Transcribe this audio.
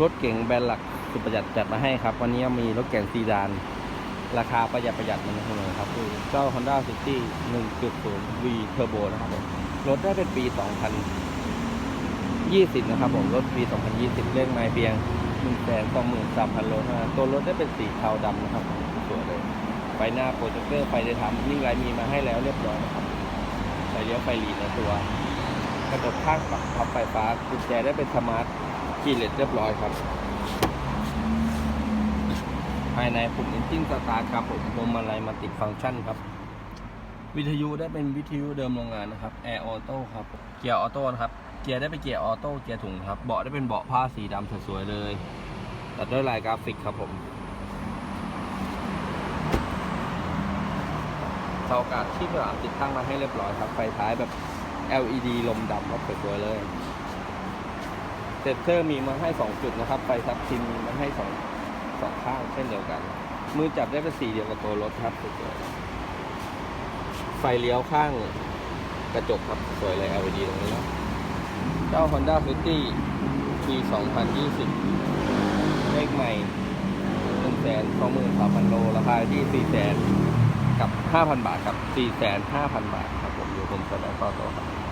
รถเก๋งแบรนด์หลักสุดประหยัดจัดมาให้ครับ วันนี้มีรถเก๋งซีดาน ราคาประหยัดประหยัดมันเลยครับคือเจ้า Honda City 1.0 V Turbo นะครับผมรถได้เป็นปี 2020 นะครับผมรถปี 2020 เลขไม้เพียง 123,000โลเท่านั้นตัวรถได้เป็นสีเทาดำนะครับสวยเลยไฟหน้าโปรเจคเตอร์ไฟได้ทำนิ่งไรมีมาให้แล้วเรียบร้อยนะครับไฟเลี้ยวไฟหลีในตัวกระจกข้างปรับพับไฟฟ้ากุญแจได้เป็นสมาร์ท คีเลสเรียบร้อยครับ ภายในปุ่มอินจิ้งสตาร์ครับผมพวงมาลัยมาติดฟังก์ชันครับ วิทยุได้เป็นวิทยุเดิมโรงงานนะครับแอร์ออโต้ครับ เกียร์ออโต้นะครับ เกียร์ได้เป็นเกียร์ออโต้เกียร์ถุงครับ เบาะได้เป็นเบาะผ้าสีดำสวยๆเลย ตัดด้วยลายกราฟิกครับผมเสาอากาศที่สามติดตั้งมาให้เรียบร้อยครับ ไฟท้ายแบบ LED ลมดำครับสวยๆเลย ซนเซอร์มีมาให้ 2 จุดนะครับ ไฟทับทิมมีมาให้สองสองข้างเช่นเดียวกัน มือจับได้เป็นสีเดียวกับตัวรถครับสวยไฟเลี้ยวข้างกระจกครับสวยเลย LED ตรงนี้นะเจ้า Honda City ปี2020 เลขใหม่1 2 3 0 0 0โลราคาที่4 0 0 0กับ 5,000 บาทครับ 4 5 0 0 0 บาทครับผมอยู่ผมแสดงต่อตัวครับ